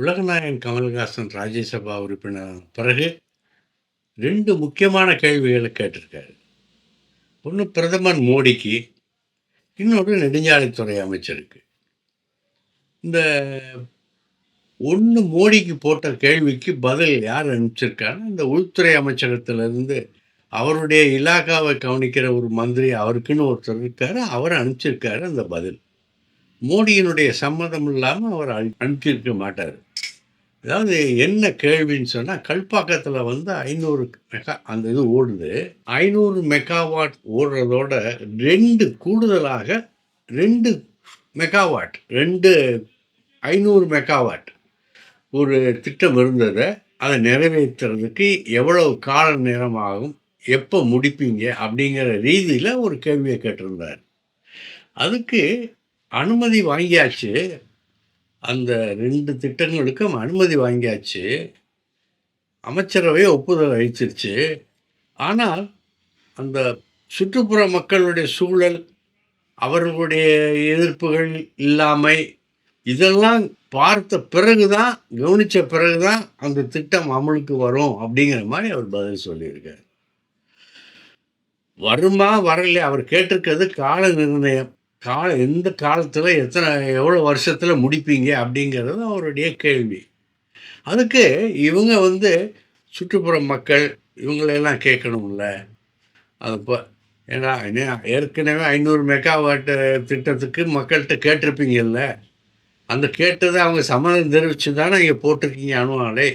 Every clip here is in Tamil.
உலகநாயகன் கமல்ஹாசன் ராஜ்யசபா உறுப்பினர் பிறகு ரெண்டு முக்கியமான கேள்விகளை கேட்டிருக்காரு. ஒன்று பிரதமர் மோடிக்கு இன்னொரு நெடுஞ்சாலைத்துறை அமைச்சருக்கு. இந்த ஒன்று மோடிக்கு போட்ட கேள்விக்கு பதில் யார் அனுப்பிச்சிருக்காங்க இந்த உள்துறை அமைச்சகத்திலிருந்து அவருடைய இலாகாவை கவனிக்கிற ஒரு மந்திரி அவருக்குன்னு ஒருத்தர் இருக்கார் அவர் அனுப்பிச்சிருக்காரு அந்த பதில். மோடியினுடைய சம்மதம் இல்லாமல் அவர் அனுப்பிச்சிருக்க மாட்டார். அதாவது என்ன கேள்வின்னு சொன்னால் கல்பாக்கத்தில் வந்து ஐநூறு மெகா அந்த இது ஓடுது. ஐநூறு மெகாவாட் ஓடுறதோட ரெண்டு கூடுதலாக ரெண்டு மெகாவாட் ரெண்டு ஐநூறு மெகாவாட் ஒரு திட்டம் இருந்ததை அதை நிறைவேற்றுறதுக்கு எவ்வளவு கால நேரம் ஆகும் எப்போ முடிப்பீங்க அப்படிங்கிற ரீதியில் ஒரு கேள்வியை கேட்டிருந்தார். அதுக்கு அனுமதி வாங்கியாச்சு. அந்த ரெண்டு திட்டங்களுக்கும் அனுமதி வாங்கியாச்சு. அமைச்சரவை ஒப்புதல் அளிச்சிருச்சு. ஆனால் அந்த சுற்றுப்புற மக்களுடைய சூழல் அவர்களுடைய எதிர்ப்புகள் இல்லாமை இதெல்லாம் பார்த்த பிறகுதான் கவனிச்ச பிறகுதான் அந்த திட்டம் அமலுக்கு வரும் அப்படிங்கிற மாதிரி அவர் பதில் சொல்லியிருக்கார். வருமா வரலையா? அவர் கேட்டிருக்கிறது கால நிர்ணயம். கால எந்த காலத்தில் எத்தனை எவ்வளோ வருஷத்தில் முடிப்பீங்க அப்படிங்கிறது அவருடைய கேள்வி. அதுக்கு இவங்க வந்து சுற்றுப்புற மக்கள் இவங்களெல்லாம் கேட்கணும்ல. அது இப்போ ஏன்னா ஏற்கனவே ஐநூறு மெகாவாட்டு திட்டத்துக்கு மக்கள்கிட்ட கேட்டிருப்பீங்கல்ல. அந்த கேட்டதை அவங்க சம்மதம் தெரிவித்து தானே இங்கே போட்டிருக்கீங்க அணு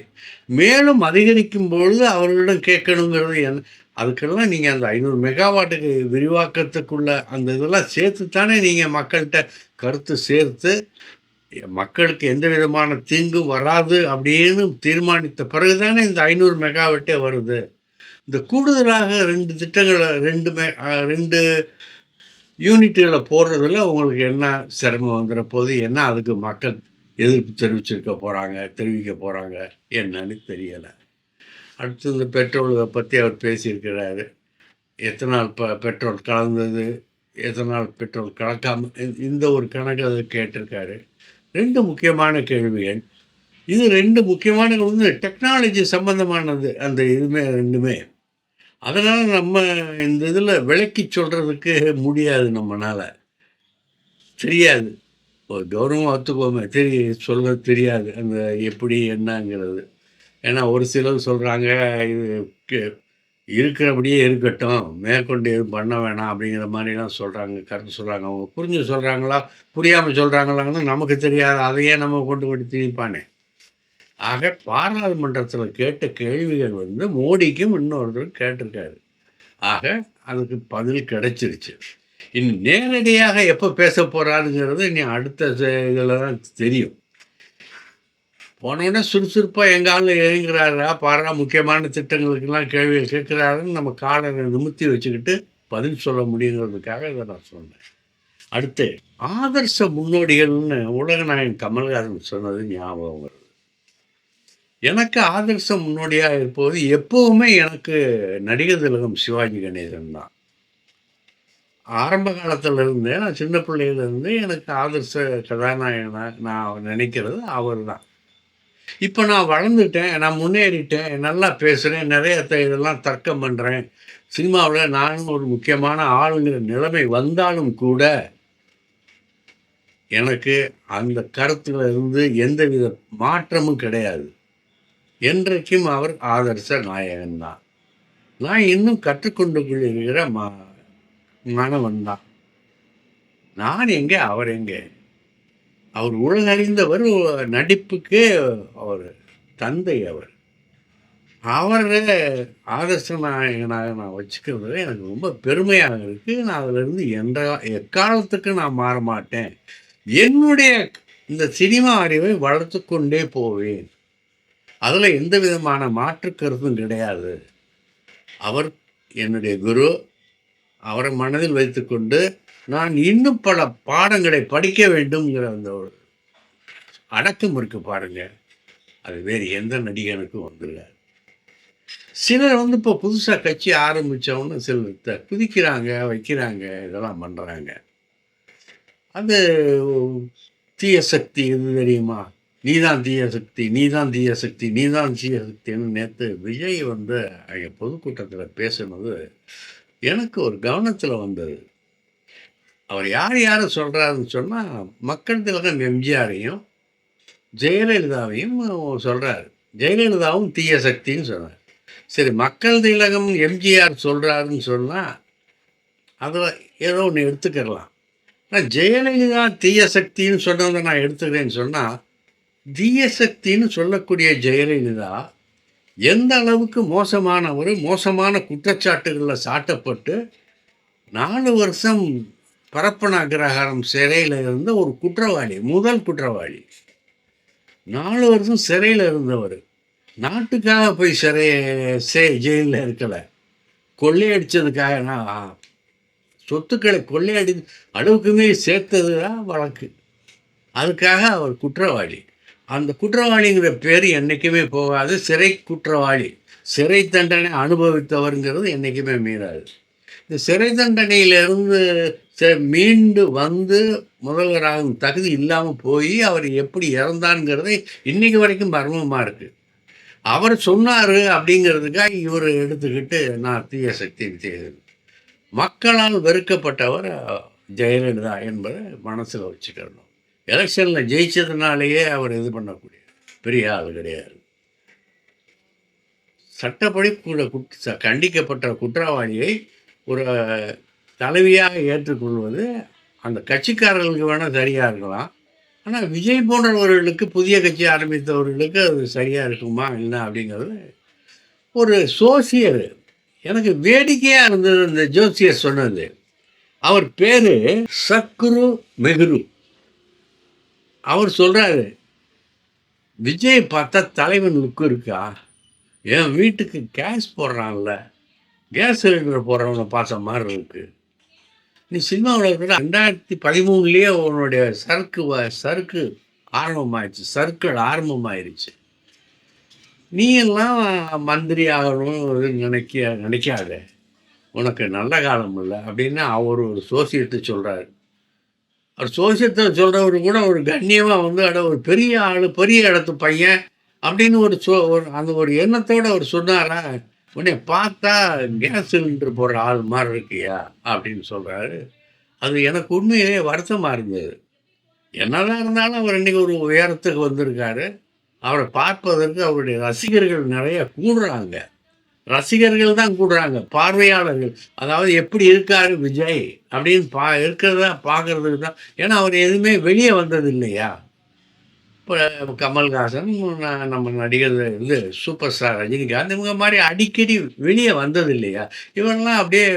மேலும் அதிகரிக்கும் பொழுது அவர்களிடம் கேட்கணுங்கிறது என்ன அதுக்கெல்லாம் நீங்கள் அந்த ஐநூறு மெகாவாட்டுக்கு விரிவாக்கத்துக்குள்ள அந்த இதெல்லாம் சேர்த்து தானே நீங்கள் மக்கள்கிட்ட கருத்து சேர்த்து மக்களுக்கு எந்த விதமான தீங்கும் வராது அப்படின்னு தீர்மானித்த பிறகு தானே இந்த ஐநூறு மெகாவாட்டே வருது. இந்த கூடுதலாக ரெண்டு திட்டங்களை ரெண்டு மெ ரெண்டு யூனிட்டுகளை போடுறதுல உங்களுக்கு என்ன சிரமம் வந்துட போது என்ன அதுக்கு மக்கள் எதிர்ப்பு தெரிவிச்சிருக்க போகிறாங்க தெரிவிக்க போகிறாங்க என்னன்னு தெரியலை. அடுத்து இந்த பெட்ரோலை பற்றி அவர் பேசியிருக்கிறாரு. எத்தனால் ப பெட்ரோல் கலந்தது எத்தனால் பெட்ரோல் கலக்காமல் இந்த- இந்த ஒரு கணக்கு அதை கேட்டிருக்காரு. ரெண்டு முக்கியமான கேள்விகள். இது ரெண்டு முக்கியமான வந்து டெக்னாலஜி சம்பந்தமானது அந்த இதுமே ரெண்டுமே. அதனால் நம்ம இந்த இதில் விளக்கி சொல்கிறதுக்கு முடியாது நம்மளால் தெரியாது. ஒரு கௌரவம் ஒத்துக்கோமே தெரிய சொல்ல தெரியாது. அந்த எப்படி என்னங்கிறது. ஏன்னா ஒரு சிலர் சொல்கிறாங்க இது கே- இருக்கிறபடியே இருக்கட்டும் மேற்கொண்டு எதுவும் பண்ண வேணாம் அப்படிங்கிற மாதிரிலாம் சொல்கிறாங்க கருத்து சொல்கிறாங்க அவங்க புரிஞ்சு சொல்கிறாங்களா புரியாமல் சொல்கிறாங்களான்னு நமக்கு தெரியாது. அதையே நம்ம கொண்டு போய் திணிப்பானே. ஆக பாராளுமன்றத்தில் கேட்ட கேள்விகள் வந்து மோடிக்கும் இன்னொருத்தர் கேட்டிருக்காரு. ஆக அதுக்கு பதில் கிடைச்சிருச்சு. இனி நேரடியாக எப்போ பேச போகிறாருங்கிறது இனி அடுத்த இதில் தான் தெரியும். போனோடனே சுறுசுறுப்பாக எங்கள் ஆள் பாரா முக்கியமான திட்டங்களுக்கெல்லாம் கேள்விகள் கேட்குறாருன்னு நம்ம காலரை நிமித்தி வச்சுக்கிட்டு பதில் சொல்ல முடியுங்கிறதுக்காக இதை நான் சொன்னேன். அடுத்து ஆதர்ச முன்னோடிகள்னு உலகநாயகன் கமல்ஹாசன் சொன்னது ஞாபகம் வருது. எனக்கு ஆதர்ச முன்னோடியாக இருப்பது எப்போவுமே எனக்கு நடிகர் திலகம் சிவாஜி கணேசன் தான். ஆரம்ப காலத்துல இருந்தே நான் சின்ன பிள்ளையிலேருந்தே எனக்கு ஆதர்ச கதாநாயகனாக நான் நினைக்கிறது அவர் தான். இப்போ நான் வளர்ந்துட்டேன் நான் முன்னேறிட்டேன் நல்லா பேசுகிறேன் நிறைய த- இதெல்லாம் தர்க்கம் பண்ணுறேன் சினிமாவில் நானும் ஒரு முக்கியமான ஆளுங்கிற நிலைமை வந்தாலும் கூட எனக்கு அந்த கருத்தில் இருந்து எந்தவித மாற்றமும் கிடையாது. என்றைக்கும் அவர் ஆதர்ச நாயகன் தான். நான் இன்னும் கற்றுக்கொண்டு இருக்கிற மா மாணவன் தான். நான் எங்கே அவர் எங்கே? அவர் உலகறிந்தவர் நடிப்புக்கு அவர் தந்தை அவர். அவரை ஆதர்ச நாயகனாக நான் வச்சுக்கிறது எனக்கு ரொம்ப பெருமையாக இருக்குது நான் அதிலிருந்து எந்த எக்காலத்துக்கு நான் மாற மாட்டேன். என்னுடைய இந்த சினிமா அறிவை வளர்த்து கொண்டே போவேன். அதில் எந்த விதமான மாற்று கருத்தும் கிடையாது. அவர் என்னுடைய குரு. அவரை மனதில் வைத்துக்கொண்டு நான் இன்னும் பல பாடங்களை படிக்க வேண்டும்ங்கிற அந்த ஒரு அடக்கம் இருக்கு பாருங்க. அது வேறு எந்த நடிகனுக்கும் வந்துடல. சிலர் வந்து இப்போ புதுசாக கட்சி ஆரம்பித்தவொன்னு சிலர் த- குதிக்கிறாங்க வைக்கிறாங்க இதெல்லாம் பண்ணுறாங்க அது தீய சக்தி எது தெரியுமா? நீதான் தீய சக்தி நீதான் தீய சக்தி நீதான் தீய சக்தின்னு நேற்று விஜய் வந்து அங்கே பொதுக்கூட்டத்தில் பேசினது எனக்கு ஒரு கவனத்தில் வந்தது. அவர் யார் யார் சொல்கிறாருன்னு சொன்னால் மக்கள் திலகம் எம்ஜிஆரையும் ஜெயலலிதாவையும் சொல்கிறாரு ஜெயலலிதாவும் தீய சக்தின்னு சொன்னார். சரி மக்கள் திலகம் எம்ஜிஆர் சொல்கிறாருன்னு சொன்னால் அதில் ஏதோ ஒன்று எடுத்துக்கிடலாம் ஆனால் ஜெயலலிதா தீய சக்தின்னு சொன்னதை நான் எடுத்துக்கிறேன்னு சொன்னால் தீய சக்தின்னு சொல்லக்கூடிய ஜெயலலிதா எந்த அளவுக்கு மோசமானவர் மோசமான குற்றச்சாட்டுகளில் சாட்டப்பட்டு நாலு வருஷம் பரப்பன அக்ரஹாரம் சிறையில் இருந்த ஒரு குற்றவாளி முதல் குற்றவாளி. நாலு வருஷம் சிறையில் இருந்தவர். நாட்டுக்காக போய் சிறை சே ஜெயிலில் இருக்கலை. கொள்ளையடித்ததுக்காக நான் சொத்துக்களை கொள்ளையடி அளவுக்குமே சேர்த்தது தான் வழக்கு. அதுக்காக அவர் குற்றவாளி. அந்த குற்றவாளிங்கிற பேர் என்றைக்குமே போகாது. சிறை குற்றவாளி. சிறை தண்டனை அனுபவித்தவருங்கிறது என்றைக்குமே மீறாது. இந்த சிறை தண்டனையிலிருந்து மீண்டு வந்து முதல்வராகும் தகுதி இல்லாமல் போய் அவர் எப்படி இறந்தான்ங்கிறது இன்றைக்கு வரைக்கும் மர்மமாக இருக்குது அவர் சொன்னார் அப்படிங்கிறதுக்காக இவர் எடுத்துக்கிட்டு நான் தீய சக்தி செய்தது மக்களால் வெறுக்கப்பட்டவர் ஜெயலலிதா என்பதை மனசில் வச்சுக்கணும். எலெக்ஷனில் ஜெயிச்சதுனாலேயே அவர் இது பண்ணக்கூடிய பெரிய ஆள் கிடையாது. சட்டப்படி கூட கண்டிக்கப்பட்ட குற்றவாளியை ஒரு தலைவியாக ஏற்றுக்கொள்வது அந்த கட்சிக்காரர்களுக்கு வேணால் சரியாக இருக்கலாம். ஆனால் விஜய் போன்றவர்களுக்கு புதிய கட்சி ஆரம்பித்தவர்களுக்கு அது சரியாக இருக்குமா என்ன அப்படிங்கிறது ஒரு சோசியர் எனக்கு வேடிக்கையாக இருந்தது இந்த ஜோசியர் சொன்னது. அவர் பேர் சக்ரு மெஹ்ரு. அவர் சொல்கிறாரு விஜய் பார்த்தா தலைவன் லுக்கு இருக்கா? என் வீட்டுக்கு கேஸ் போடுறான்ல. கேஸ் சிலிண்டர் போடுறவனை பார்த்த மாதிரி இருக்குது நீ சினிமாவில் இருக்கிற ரெண்டாயிரத்தி பதிமூணுலேயே உன்னுடைய சரக்கு சறுக்கு ஆரம்பமாயிடுச்சு சர்க்கிள் ஆரம்பமாயிருச்சு. நீ எல்லாம் மந்திரி ஆகணும் நினைக்க நினைக்காத. உனக்கு நல்ல காலம் இல்லை அப்படின்னு அவர் ஒரு சோசியத்தை சொல்கிறாரு அவர் சோசியத்தை சொல்கிறவர் கூட ஒரு கண்ணியமாக வந்து அட ஒரு பெரிய ஆள் பெரிய இடத்து பையன் அப்படின்னு ஒரு சோ ஒரு அந்த ஒரு எண்ணத்தோடு அவர் சொன்னாரா? உடனே பார்த்தா கேஸ் சிலிண்டர் போடுற ஆள் மாதிரி இருக்கியா? அப்படின்னு சொல்கிறாரு அது எனக்கு உண்மையிலே வருத்தமாக இருந்தது. என்னதான் இருந்தாலும் அவர் இன்றைக்கி ஒரு உயரத்துக்கு வந்திருக்காரு. அவரை பார்ப்பதற்கு அவருடைய ரசிகர்கள் நிறைய கூடுறாங்க. ரசிகர்கள் தான் கூடுறாங்க. பார்வையாளர்கள். அதாவது எப்படி இருக்காரு விஜய் அப்படின்னு பா இருக்கிறதா பார்க்கறதுக்கு தான். ஏன்னா அவர் எதுவுமே வெளியே வந்தது இல்லையா இப்போ கமல்ஹாசன் நம்ம நடிகர் இது சூப்பர் ஸ்டார் ரஜினிகாந்த் இவங்க மாதிரி அடிக்கடி வெளியே வந்தது இல்லையா? இவரெல்லாம் அப்படியே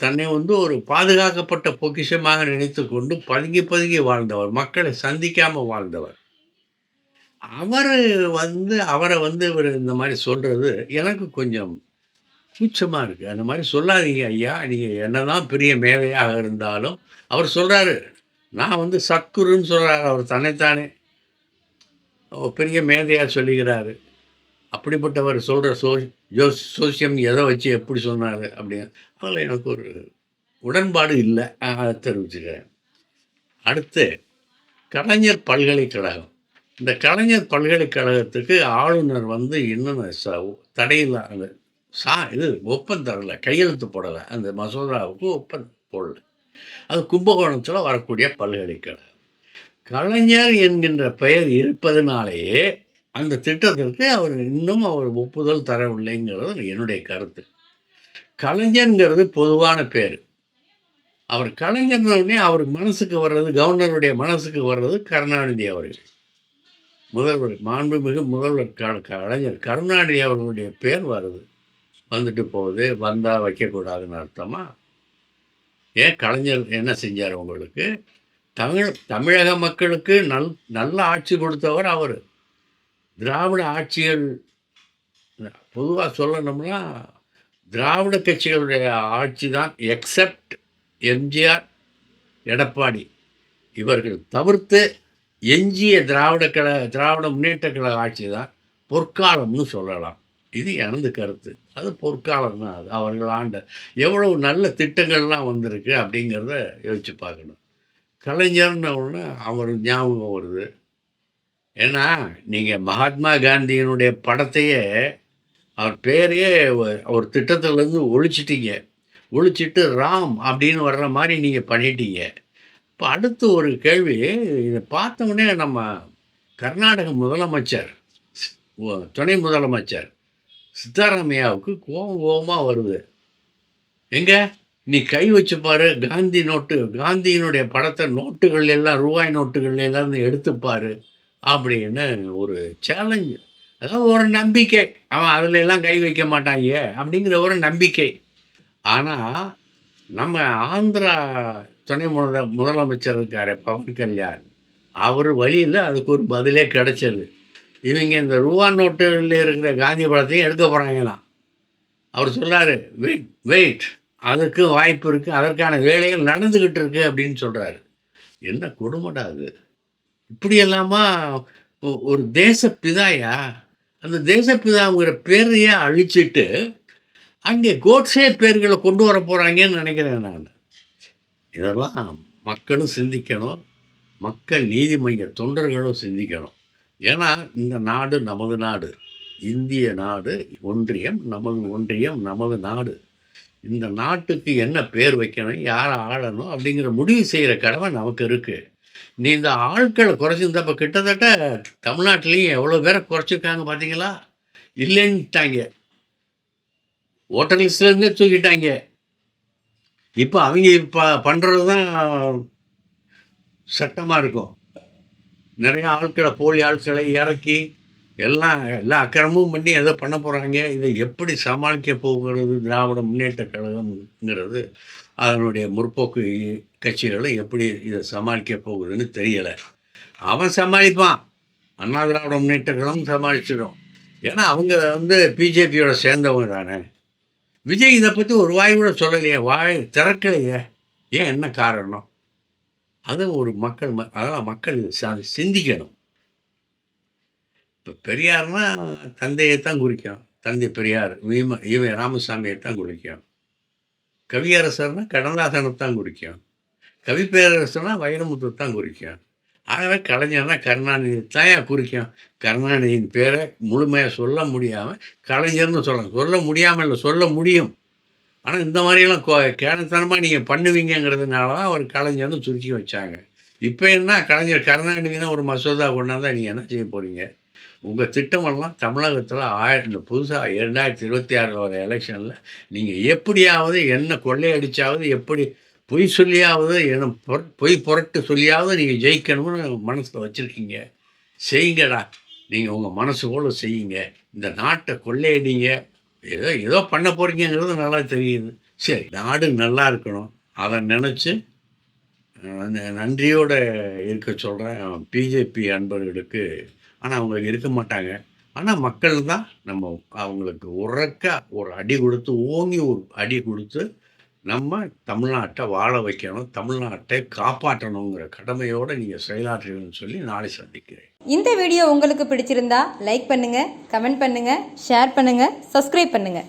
தன்னை வந்து ஒரு பாதுகாக்கப்பட்ட பொக்கிஷமாக நினைத்து கொண்டு பதுங்கி பதுங்கி வாழ்ந்தவர் மக்களை சந்திக்காமல் வாழ்ந்தவர். அவர் வந்து அவரை வந்து இவர் இந்த மாதிரி சொல்கிறது எனக்கு கொஞ்சம் கூச்சமாக இருக்குது அந்த மாதிரி சொல்லாதீங்க ஐயா. நீங்கள் என்னதான் பெரிய மேலையாக இருந்தாலும் அவர் சொல்கிறாரு நான் வந்து சக்குருன்னு சொல்கிறார் அவர் தன்னைத்தானே பெரிய மேதையாக சொல்லுகிறாரு அப்படிப்பட்டவர் சொல்கிற சோ ஜோ சோசியம் எதை வச்சு எப்படி சொன்னார் அப்படின்னு. அதில் எனக்கு ஒரு உடன்பாடு இல்லை. அதை தெரிவிச்சுக்கிறேன். அடுத்து கலைஞர் பல்கலைக்கழகம். இந்த கலைஞர் பல்கலைக்கழகத்துக்கு ஆளுநர் வந்து இன்னும் ச தடையில்லாத சா இது ஒப்பந்தரல கையெழுத்து போடலை. அந்த மசோதாவுக்கு ஒப்பந்தம் போடலை. அது கும்பகோணத்தில் வரக்கூடிய பல்கலைக்கழகம். கலைஞர் என்கின்ற பெயர் இருப்பதனாலேயே அந்த திட்டத்திற்கு அவர் இன்னும் அவர் ஒப்புதல் தரவில்லைங்கிறது என்னுடைய கருத்து. கலைஞருங்கிறது பொதுவான பேர். அவர் கலைஞர்னே அவருக்கு மனசுக்கு வர்றது கவர்னருடைய மனசுக்கு வர்றது கருணாநிதி அவர்கள். முதல்வர் மாண்புமிகு முதல்வர் கலைஞர் கருணாநிதி அவர்களுடைய பேர் வருது. வந்துட்டு போகுது வந்தால் வைக்கக்கூடாதுன்னு அர்த்தமா? ஏன் கலைஞர் என்ன செஞ்சார் உங்களுக்கு? தமிழ் தமிழக மக்களுக்கு நல் நல்ல ஆட்சி கொடுத்தவர் அவர். திராவிட ஆட்சிகள் பொதுவாக சொல்லணும்னா திராவிட கட்சிகளுடைய ஆட்சி தான் எக்ஸப்ட் எம்ஜிஆர் எடப்பாடி. இவர்கள் தவிர்த்து எஞ்சிய திராவிட கழக திராவிட முன்னேற்ற கழக ஆட்சி தான் பொற்காலம்னு சொல்லலாம். இது எனது கருத்து. அது பொற்காலம் தான் அது அவர்கள் ஆண்ட எவ்வளவு நல்ல திட்டங்கள்லாம் வந்திருக்கு அப்படிங்கிறத யோசிச்சு பார்க்கணும். கலைஞர்னு ஒன்று அவர் ஞாபகம் வருது. ஏன்னா நீங்கள் மகாத்மா காந்தியினுடைய படத்தையே அவர் பேரையே அவர் திட்டத்திலேருந்து ஒழிச்சிட்டீங்க. ஒழிச்சிட்டு ராம் அப்படின்னு வர்ற மாதிரி நீங்கள் பண்ணிட்டீங்க. இப்போ அடுத்து ஒரு கேள்வி இதை பார்த்தோன்னே நம்ம கர்நாடக முதலமைச்சர் துணை முதலமைச்சர் சித்தாராமையாவுக்கு கோபம் கோபமாக வருது. எங்கே? நீ கை வச்சு பாரு காந்தி நோட்டு காந்தியினுடைய படத்தை நோட்டுகள் எல்லாம் ரூபாய் நோட்டுகள் எல்லாம் எடுத்து பாரு அப்படின்னு ஒரு சேலஞ்சு அதாவது ஒரு நம்பிக்கை. அவன் அதில் எல்லாம் கை வைக்க மாட்டாங்க அப்படிங்கிற ஒரு நம்பிக்கை. ஆனால் நம்ம ஆந்திரா துணை முதல முதலமைச்சர் இருக்கார் பவன் கல்யாண். அவர் வழியில் அதுக்கு ஒரு பதிலே கிடைச்சது. இவங்க இந்த ரூபா நோட்டுகளில் இருக்கிற காந்தி படத்தையும் எடுக்க போகிறாங்களாம் அவர் சொல்றாரு வெயிட் வெயிட். அதுக்கு வாய்ப்பு இருக்குது அதற்கான வேலைகள் நடந்துக்கிட்டு இருக்கு அப்படின்னு சொல்கிறாரு என்ன கொடுமைடா அது? இப்படி எல்லாமா ஒரு தேசப்பிதாயா? அந்த தேசப்பிதாங்கிற பேரையே அழிச்சிட்டு அங்கே கோட்ஸே பேர்களை கொண்டு வர போகிறாங்கன்னு நினைக்கிறேன் நான். இதெல்லாம் மக்களும் சிந்திக்கணும் மக்கள் நீதி மைய தொண்டர்களும் சிந்திக்கணும். ஏன்னா இந்த நாடு நமது நாடு. இந்திய நாடு ஒன்றியம் நமது ஒன்றியம் நமது நாடு. இந்த நாட்டுக்கு என்ன பேர் வைக்கணும் யாரை ஆளணும் அப்படிங்கிற முடிவு செய்கிற கடமை நமக்கு இருக்குது நீ இந்த ஆட்களை குறைச்சிருந்தப்போ கிட்டத்தட்ட தமிழ்நாட்டிலையும் எவ்வளோ பேரை குறைச்சிருக்காங்க பார்த்தீங்களா இல்லைன்ட்டாங்க. ஓட்டர் லிஸ்ட்லேருந்தே தூக்கிட்டாங்க. இப்போ அவங்க இப்போ பண்ணுறது தான் சட்டமாக இருக்கும். நிறைய ஆட்களை போலி ஆட்களை இறக்கி எல்லாம் எல்லா அக்கிரமும் பண்ணி எதை பண்ண போகிறாங்க இதை எப்படி சமாளிக்க போகிறது? திராவிட முன்னேற்ற கழகம்ங்கிறது அதனுடைய முற்போக்கு கட்சிகளை எப்படி இதை சமாளிக்க போகுதுன்னு தெரியலை. அவன் சமாளிப்பான். அண்ணா திராவிட முன்னேற்ற கழகம் சமாளிச்சிடும். ஏன்னா அவங்க வந்து பிஜேபியோட சேர்ந்தவங்க தானே. விஜய் இதை பற்றி ஒரு வாய் கூட சொல்லலையே. வாய் திறக்கலையே. ஏன் என்ன காரணம்? அது ஒரு மக்கள் ம- அதெல்லாம் மக்கள் சிந்திக்கணும். இப்போ பெரியார்னா தந்தையை தான் குறிக்கும். தந்தை பெரியார் வீம ஈவ ராமசாமியை தான் குறிக்கும். கவியரசர்னா கடந்தாசனை தான் குறிக்கும். கவி வைரமுத்து தான் குறிக்கும். ஆகவே கலைஞர்னா கருணாநிதி தான் குறிக்கும். கருணாநிதியின் பேரை முழுமையாக சொல்ல முடியாமல் கலைஞர்னு சொல்லலாம் சொல்ல முடியாமல் இல்லை சொல்ல முடியும். ஆனால் இந்த மாதிரியெல்லாம் கோ கேனத்தனமாக நீங்கள் பண்ணுவீங்கங்கிறதுனால தான் அவர் கலைஞர்னு சுருக்கி வச்சாங்க. இப்போ என்ன கலைஞர் கருணாநிதினா ஒரு மசோதா கொண்டாந்தா நீங்கள் என்ன செய்ய போகிறீங்க உங்கள் திட்டமெல்லாம் தமிழகத்தில் ஆய இந்த புதுசாக இரண்டாயிரத்தி இருபத்தி ஆறில் வர எலெக்ஷனில் நீங்கள் எப்படியாவது என்ன கொள்ளையடிச்சாவது எப்படி பொய் சொல்லியாவது என்ன பொய் புரட்டு சொல்லியாவது நீங்கள் ஜெயிக்கணும்னு மனசில் வச்சுருக்கீங்க. செய்யுங்கடா. நீங்கள் உங்கள் மனசு போல் செய்யுங்க. இந்த நாட்டை கொள்ளையடிங்க. ஏதோ ஏதோ பண்ண போகிறீங்கிறது நல்லா தெரியுது. சரி நாடு நல்லா இருக்கணும். அதை நினச்சி நன்றியோடு இருக்க சொல்கிறேன் பிஜேபி அன்பர்களுக்கு ஆனால் அவங்களுக்கு இருக்க மாட்டாங்க. ஆனால் மக்கள் தான் நம்ம அவங்களுக்கு உறக்க ஒரு அடி கொடுத்து ஓங்கி ஒரு அடி கொடுத்து நம்ம தமிழ்நாட்டை வாழ வைக்கணும் தமிழ்நாட்டை காப்பாற்றணுங்கிற கடமையோடு நீங்கள் செயலாற்றுங்கன்னு சொல்லி நாளை சந்திக்கிறேன். இந்த வீடியோ உங்களுக்கு பிடிச்சிருந்தா லைக் பண்ணுங்கள் கமெண்ட் பண்ணுங்கள் ஷேர் பண்ணுங்கள் சப்ஸ்கிரைப் பண்ணுங்கள்